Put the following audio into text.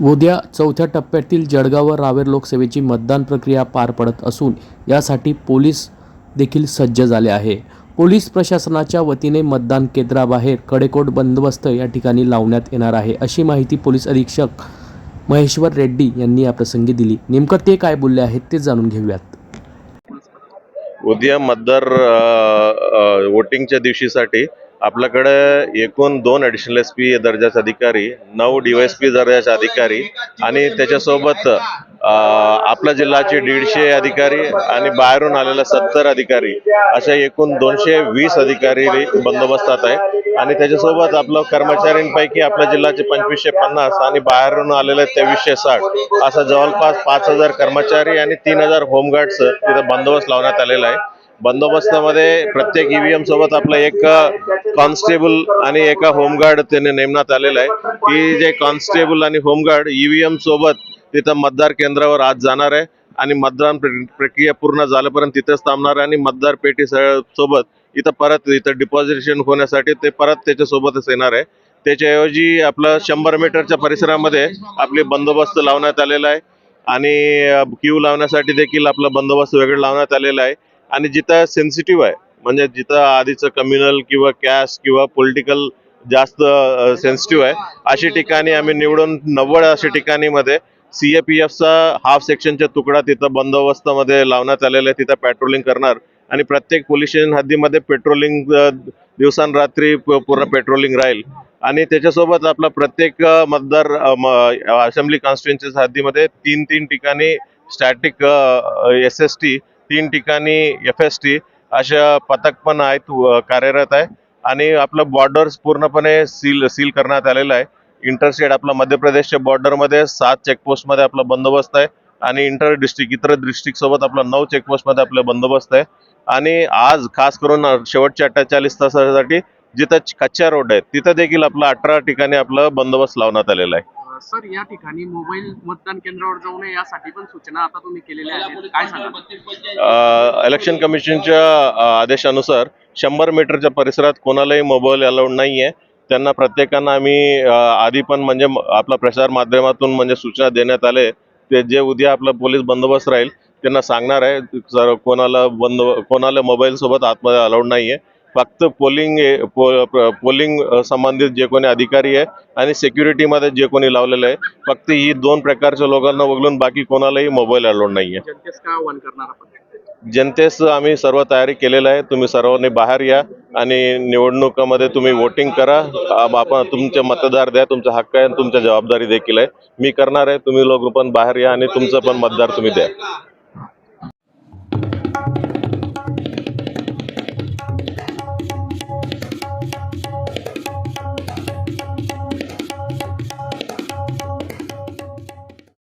उद्या चौथ्या टप्प्यातील जळगाव व रावेर लोकसभेची मतदान प्रक्रिया पार पडत असून यासाठी पोलीस देखील सज्ज झाले आहे. पोलीस प्रशासनाच्या वतीने मतदान केंद्राबाहेर कडेकोट बंदोबस्त या ठिकाणी लावण्यात येणार आहे अशी माहिती पोलीस अधीक्षक महेश्वर रेड्डी यांनी याप्रसंगी दिली. नेमकं ते काय बोलले आहेत ते जाणून घेऊयात. उद्या मतदार वोटिंगच्या दिवशीसाठी आपल्याकडे एकूण दोन ॲडिशनल एस पी दर्जाचे अधिकारी नऊ डीवायएसपी दर्जाचे अधिकारी आणि त्याच्यासोबत आपल्या जिल्ह्याचे दीडशे अधिकारी आणि बाहेरून आलेले सत्तर अधिकारी अशा एकूण दोनशे वीस अधिकारी बंदोबस्तात आहे. आणि त्याच्यासोबत आपलं कर्मचाऱ्यांपैकी आपल्या जिल्ह्याचे पंचवीसशे पन्नास आणि बाहेरून आलेले तेवीसशे साठ असं जवळपास पाच हजार कर्मचारी आणि तीन हजार होमगार्डचं तिथं बंदोबस्त लावण्यात आलेला आहे. बंदोबस्तामध्ये प्रत्येक ईव्हीएम सोबत आपलं एक कॉन्स्टेबल आणि एका होमगार्ड त्याने नेमण्यात आलेलं आहे. की जे कॉन्स्टेबल आणि होमगार्ड ईव्हीएम सोबत तिथं मतदार केंद्रावर आज जाणार आहे आणि मतदान प्रक्रिया पूर्ण झाल्यापर्यंत तिथेच थांबणार आहे आणि मतदार पेटी स- सोबत इथं परत इथं डिपॉझिशन होण्यासाठी ते परत त्याच्यासोबतच येणार आहे. त्याच्याऐवजी आपलं शंभर मीटरच्या परिसरामध्ये आपले बंदोबस्त लावण्यात आलेला आहे. आणि क्यू लावण्यासाठी देखील आपला बंदोबस्त वेगळं लावण्यात आलेला आहे. आणि जिथं सेन्सिटिव्ह आहे म्हणजे जिथं आधीचं कम्युनल किंवा कॅस्ट किंवा पॉलिटिकल जास्त सेन्सिटिव्ह आहे अशी ठिकाणी आम्ही निवडून नव्वद अशा ठिकाणीमध्ये सी ए पी एफचा हाफ सेक्शनचा तुकडा तिथं बंदोबस्तामध्ये लावण्यात आलेला आहे तिथं पेट्रोलिंग करणार. आणि प्रत्येक पोलीस स्टेशन हद्दीमध्ये पेट्रोलिंग दिवसांरात्री पूर्ण पेट्रोलिंग राहील. आणि त्याच्यासोबत आपला प्रत्येक मतदार असेंब्ली कॉन्स्टिट्युन्सी हद्दीमध्ये तीन तीन ठिकाणी स्टॅटिक एस एस टी तीन ठिकाणी एफ एस टी अशा पथक पण आहेत कार्यरत आहे. आणि आपलं बॉर्डर्स पूर्णपणे सील सील करण्यात आलेलं आहे. इंटरस्टेट आपला मध्य प्रदेशच्या बॉर्डरमध्ये सात चेकपोस्टमध्ये आपला बंदोबस्त आहे. आणि इंटर डिस्ट्रिक्ट इतर डिस्ट्रिक्ट सोबत आपला नऊ चेकपोस्टमध्ये आपला बंदोबस्त आहे. आणि आज खास करून शेवटच्या अठ्ठेचाळीस तासासाठी जिथं कच्च्या रोड आहेत तिथं देखील आपला अठरा ठिकाणी आपला बंदोबस्त लावण्यात आलेला आहे. सर या ठिकाणी मोबाईल मतदान केंद्रावर जाऊ नये यासाठी पण सूचना आता तुम्ही केलेल्या आहेत. काय सांगा इलेक्शन कमिशनच्या आदेशानुसार शंभर मीटरच्या परिसरात कोणालाही मोबाईल अलाउड नाही आहे त्यांना प्रत्येकांना आम्ही आधी पण म्हणजे आपला प्रसार माध्यमातून म्हणजे सूचना देण्यात आले. ते जे उद्या आपला पोलीस बंदोबस्त राहील त्यांना सांगणार आहे सर कोणाला बंद कोणाला मोबाईल सोबत आतमध्ये अलाउड नाही आहे फक्त पोलिंग पोलिंग संबंधित जे कोणी अधिकारी आहे आणि सेक्युरिटीमध्ये जे कोणी लावलेलं आहे फक्त ही दोन प्रकारच्या लोकांना वगळून बाकी कोणालाही मोबाईल अलाउड नाही आहे जनतेस आम्ही सर्व तयारी केलेलं आहे. तुम्ही सर्वांनी बाहेर या आणि निवडणुकामध्ये तुम्ही वोटिंग करा. आप- आपण तुमचे मतदार द्या तुमचा हक्क आहे आणि तुमच्या जबाबदारी देखील आहे. मी करणार आहे. तुम्ही लोक पण बाहेर या आणि तुमचं पण मतदार तुम्ही द्या.